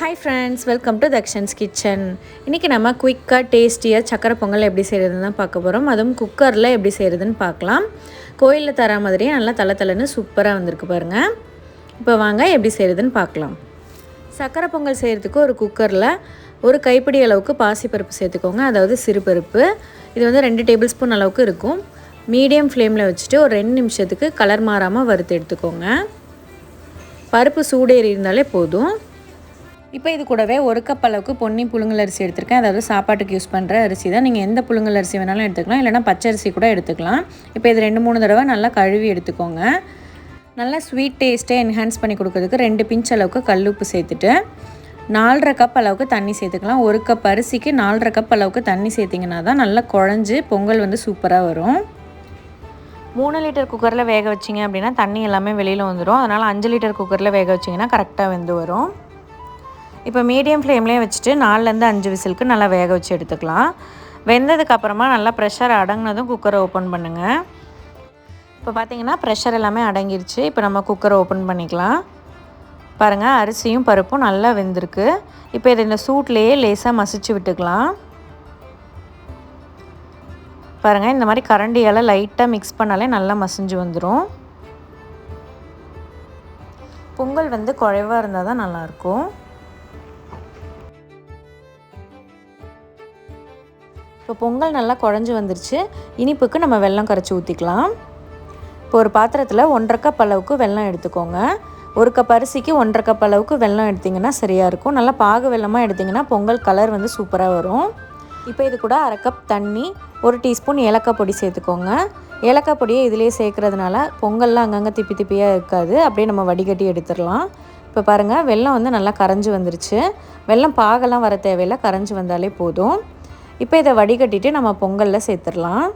Hi friends welcome to Dakshan's kitchen இன்றைக்கி நம்ம குயிக்காக டேஸ்டியாக சக்கரை பொங்கல் எப்படி செய்கிறதுன்னு தான் பார்க்க போகிறோம் அதுவும் குக்கரில் எப்படி செய்கிறதுன்னு பார்க்கலாம். கோயிலில் தர மாதிரியே நல்லா தலை தலைன்னு சூப்பராக வந்திருக்கு பாருங்கள் இப்போ வாங்க எப்படி செய்கிறதுன்னு பார்க்கலாம். சக்கரை பொங்கல் செய்கிறதுக்கு ஒரு குக்கரில் ஒரு கைப்பிடி அளவுக்கு பாசிப்பருப்பு சேர்த்துக்கோங்க. அதாவது சிறுபருப்பு. இது வந்து ரெண்டு டேபிள் ஸ்பூன் அளவுக்கு இருக்கும். மீடியம் ஃப்ளேமில் வச்சுட்டு ஒரு ரெண்டு நிமிஷத்துக்கு கலர் மாறாமல் வறுத்து எடுத்துக்கோங்க. பருப்பு சூடேறி இருந்தாலே போதும். இப்போ இது கூடவே ஒரு கப் அளவுக்கு பொன்னி புழுங்கல் அரிசி எடுத்திருக்கேன். அதாவது சாப்பாட்டுக்கு யூஸ் பண்ணுற அரிசி தான். நீங்கள் எந்த புழுங்கல் அரிசி வேணாலும் எடுத்துக்கலாம். இல்லைனா பச்சை அரிசி கூட எடுத்துக்கலாம். இப்போ இது ரெண்டு மூணு தடவை நல்லா கழுவி எடுத்துக்கோங்க. நல்லா ஸ்வீட் டேஸ்ட்டே என்ஹான்ஸ் பண்ணி கொடுக்கறதுக்கு ரெண்டு பிஞ்ச் அளவுக்கு கல் உப்பு சேர்த்துட்டு நாலரை கப் அளவுக்கு தண்ணி சேர்த்துக்கலாம். ஒரு கப் அரிசிக்கு நாலரை கப் அளவுக்கு தண்ணி சேர்த்திங்கன்னா தான் நல்லா குழஞ்சி பொங்கல் வந்து சூப்பராக வரும். மூணு லிட்டர் குக்கரில் வேக வச்சிங்க அப்படின்னா தண்ணி எல்லாமே வெளியில் வந்துடும் அதனால் அஞ்சு லிட்டர் குக்கரில் வேக வச்சிங்கன்னா கரெக்டாக வெந்து வரும். இப்போ மீடியம் ஃப்ளேம்லேயே வச்சுட்டு நாலுலேருந்து அஞ்சு விசிலுக்கு நல்லா வேக வச்சு எடுத்துக்கலாம். வெந்ததுக்கு அப்புறமா நல்லா ப்ரெஷர் அடங்கினதும் குக்கரை ஓப்பன் பண்ணுங்கள் இப்போ பார்த்தீங்கன்னா ப்ரெஷர் எல்லாமே அடங்கிருச்சு. இப்போ நம்ம குக்கரை ஓப்பன் பண்ணிக்கலாம். பாருங்கள் அரிசியும் பருப்பும் நல்லா வெந்திருக்கு. இப்போ இதை இந்த சூட்லேயே லேசாக மசிச்சு விட்டுக்கலாம். பாருங்கள் இந்த மாதிரி கரண்டியால் லைட்டாக மிக்ஸ் பண்ணாலே நல்லா மசிஞ்சு வந்துடும் பொங்கல் வந்து குறைவாக இருந்தால் தான் நல்லாயிருக்கும். இப்போ பொங்கல் நல்லா குழஞ்சி வந்துருச்சு. இனிப்புக்கு நம்ம வெல்லம் கரைச்சி ஊற்றிக்கலாம் இப்போ ஒரு பாத்திரத்தில் ஒன்றரை கப் அளவுக்கு வெல்லம் எடுத்துக்கோங்க. ஒரு கப் அரிசிக்கு ஒன்றரை கப் அளவுக்கு வெல்லம் எடுத்திங்கன்னா சரியாக இருக்கும். நல்லா பாகு வெல்லமாக எடுத்திங்கன்னா பொங்கல் கலர் வந்து சூப்பராக வரும். இப்போ இது கூட அரை கப் தண்ணி ஒரு டீஸ்பூன் ஏலக்காய் பொடி சேர்த்துக்கோங்க. ஏலக்காய் பொடியை இதிலே சேர்க்குறதுனால பொங்கல்லாம் அங்கங்கே திப்பி திப்பியாக இருக்காது. அப்படியே நம்ம வடிகட்டி எடுத்துடலாம். இப்போ பாருங்கள் வெல்லம் வந்து நல்லா கரைஞ்சி வந்துருச்சு. வெல்லம் பாகெல்லாம் வர தேவையில்லை கரைஞ்சி வந்தாலே போதும். இப்போ இதை வடிகட்டிட்டு நம்ம பொங்கலில் சேர்த்துடலாம்.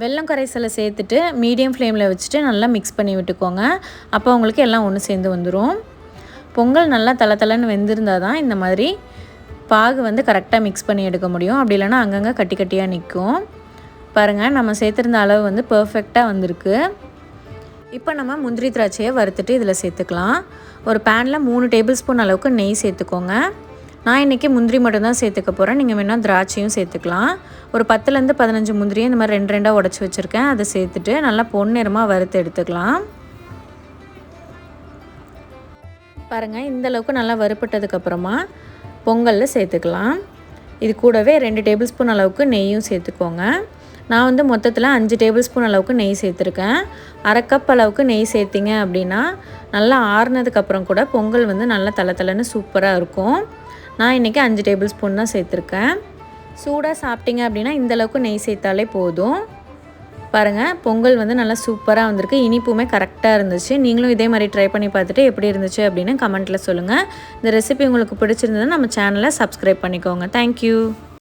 வெல்லம் கரைசலை சேர்த்துட்டு மீடியம் ஃப்ளேமில் வச்சுட்டு நல்லா மிக்ஸ் பண்ணி விட்டுக்கோங்க. அப்போ உங்களுக்கு எல்லாம் ஒன்று சேர்ந்து வந்துடும் பொங்கல் நல்லா தலை தலைன்னு வெந்திருந்தால் தான் இந்த மாதிரி பாகு வந்து கரெக்டாக மிக்ஸ் பண்ணி எடுக்க முடியும். அப்படி இல்லைனா அங்கங்கே கட்டி கட்டியாக நிற்கும். பாருங்கள் நம்ம சேர்த்துருந்த அளவு வந்து பர்ஃபெக்டாக வந்திருக்கு. இப்போ நம்ம முந்திரி திராட்சையை வறுத்துட்டு இதில் சேர்த்துக்கலாம். ஒரு பேனில் மூணு டேபிள் ஸ்பூன் அளவுக்கு நெய் சேர்த்துக்கோங்க. நான் இன்றைக்கி முந்திரி மட்டும்தான் சேர்த்துக்க போகிறேன் நீங்கள் வேணால் திராட்சையும் சேர்த்துக்கலாம். ஒரு பத்துலேருந்து பதினஞ்சு முந்திரியும் இந்த மாதிரி ரெண்டு ரெண்டாக உடச்சி வச்சுருக்கேன். அதை சேர்த்துட்டு நல்லா பொன்னிறமாக வறுத்து எடுத்துக்கலாம். பாருங்கள் இந்தளவுக்கு நல்லா வறுப்பட்டதுக்கப்புறமா பொங்கலில் சேர்த்துக்கலாம். இது கூடவே ரெண்டு டேபிள் ஸ்பூன் அளவுக்கு நெய்யும் சேர்த்துக்கோங்க. நான் வந்து மொத்தத்தில் அஞ்சு டேபிள் ஸ்பூன் அளவுக்கு நெய் சேர்த்துருக்கேன். அரை கப் அளவுக்கு நெய் சேர்த்திங்க அப்படின்னா நல்லா ஆறுனதுக்கப்புறம் கூட பொங்கல் வந்து நல்லா தலை தலைன்னு சூப்பராக இருக்கும். நான் இன்றைக்கி அஞ்சு டேபிள் ஸ்பூன் தான் சேர்த்துருக்கேன். சூடாக சாப்பிட்டீங்க அப்படின்னா இந்தளவுக்கு நெய் சேர்த்தாலே போதும். பாருங்கள் பொங்கல் வந்து நல்லா சூப்பராக வந்திருக்கு. இனிப்புமே கரெக்டாக இருந்துச்சு. நீங்களும் இதே மாதிரி ட்ரை பண்ணி பார்த்துட்டு எப்படி இருந்துச்சு அப்படின்னு கமெண்ட்டில் சொல்லுங்கள் இந்த ரெசிபி உங்களுக்கு பிடிச்சிருந்ததுன்னா நம்ம சேனலை சப்ஸ்கிரைப் பண்ணிக்கோங்க. தேங்க்யூ